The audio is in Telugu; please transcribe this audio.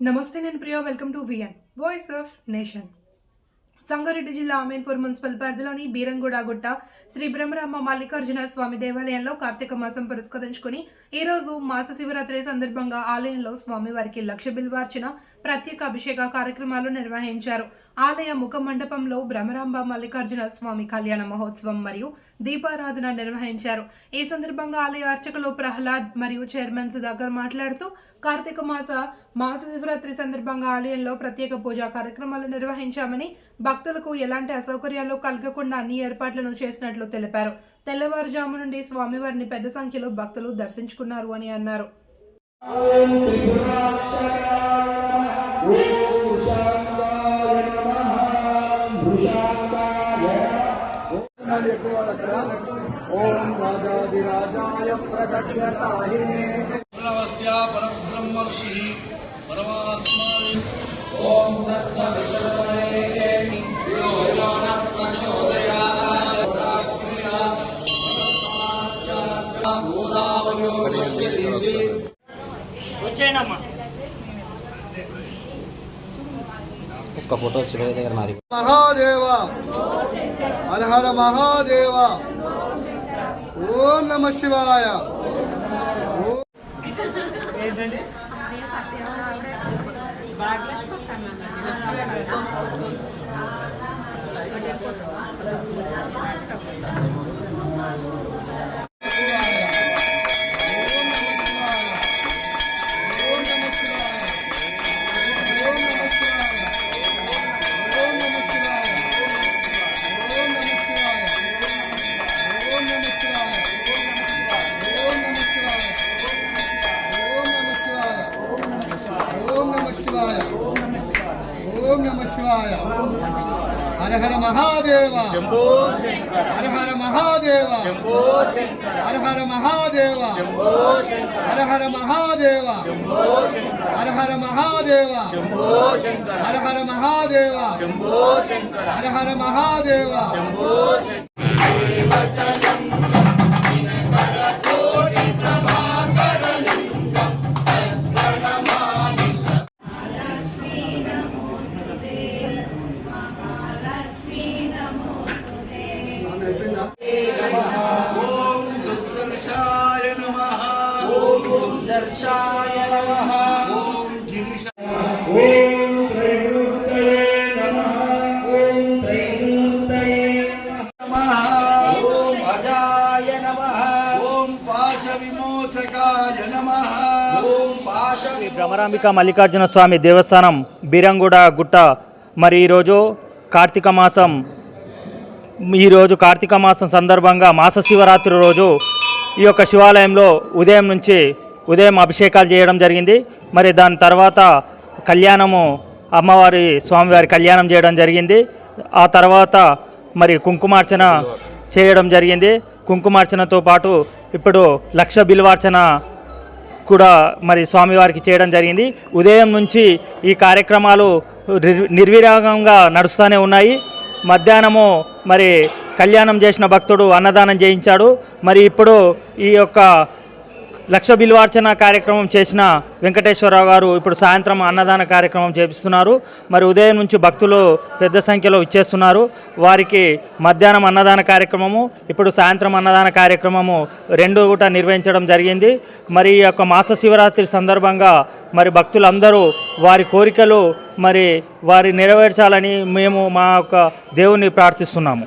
నమస్తే నేను Priya. Welcome to VN voice of nation Sangareddy జిల్లా అమీన్పూర్ మున్సిపల్ పరిధిలోని బీరంగూడ గుట్ట శ్రీ బ్రహ్మరామ మల్లికార్జున స్వామి దేవాలయంలో కార్తీక మాసం పురస్కరించుకుని ఈ రోజు మాస శివరాత్రి సందర్భంగా ఆలయంలో స్వామివారికి లక్ష బిల్వార్చన ప్రత్యేక అభిషేక కార్యక్రమాలు నిర్వహించారు. ఆలయ ముఖ మండపంలో బ్రహ్మరాంబ మల్లికార్జున స్వామి కళ్యాణ మహోత్సవం మరియు దీపారాధన నిర్వహించారు. ఈ సందర్భంగా ఆలయ అర్చకులు ప్రహ్లాద్ మరియు చైర్మన్ సుధాకర్ మాట్లాడుతూ కార్తీక మాస మాస శివరాత్రి సందర్భంగా ఆలయంలో ప్రత్యేక పూజా కార్యక్రమాలు నిర్వహించామని భక్తులకు ఎలాంటి అసౌకర్యాలు కలగకుండా అన్ని ఏర్పాట్లను చేసినట్లు తెలిపారు. తెల్లవారుజాము నుండి స్వామివారిని పెద్ద సంఖ్యలో భక్తులు దర్శించుకున్నారు అని అన్నారు. ఓం రాజాదిరాజాయ ప్రకటసాహినే పునరవస్య పరబ్రహ్మ ఋషి పరమాత్మా ఓం తత్సవితరే యో యో గోదావరి వచ్చేనమ్మా ఒక్క ఫోటో శివయ్య దగ్గర నాది. మహాదేవ! హర హర మహాదేవ! ఓం నమ శివాయ! ఓం శివాయ। హర హర మహాదేవ। హర హర మహాదేవ। హర హర మహాదేవ। హర హర మహాదేవ। హర హర మహాదేవ। హర హర మహాదేవ। హర హర మహాదేవ। పురుషాయ మల్లికార్జున స్వామి దేవస్థానం బీరంగూడ గుట్ట. మరి ఈరోజు కార్తీక మాసం. ఈరోజు కార్తీక మాసం సందర్భంగా మాస శివరాత్రి రోజు ఈ యొక్క శివాలయంలో ఉదయం నుంచి ఉదయం అభిషేకాలు చేయడం జరిగింది. మరి దాని తర్వాత కళ్యాణము అమ్మవారి స్వామివారి కళ్యాణం చేయడం జరిగింది. ఆ తర్వాత మరి కుంకుమార్చన చేయడం జరిగింది. కుంకుమార్చనతో పాటు ఇప్పుడు లక్ష బిల్వార్చన కూడా మరి స్వామివారికి చేయడం జరిగింది. ఉదయం నుంచి ఈ కార్యక్రమాలు నిర్విరాగంగా నడుస్తూనే ఉన్నాయి. మధ్యాహ్నము మరి కళ్యాణం చేసిన భక్తుడు అన్నదానం చేయించాడు. మరి ఇప్పుడు ఈ యొక్క లక్ష బిల్వార్చన కార్యక్రమం చేసిన వెంకటేశ్వరరావు గారు ఇప్పుడు సాయంత్రం అన్నదాన కార్యక్రమం చేపిస్తున్నారు. మరి ఉదయం నుంచి భక్తులు పెద్ద సంఖ్యలో ఇచ్చేస్తున్నారు వారికి మధ్యాహ్నం అన్నదాన కార్యక్రమము ఇప్పుడు సాయంత్రం అన్నదాన కార్యక్రమము రెండు కూడా నిర్వహించడం జరిగింది. మరి ఈ యొక్క మాస శివరాత్రి సందర్భంగా మరి భక్తులందరూ వారి కోరికలు మరి వారి నెరవేర్చాలని మేము మా యొక్క దేవుని ప్రార్థిస్తున్నాము.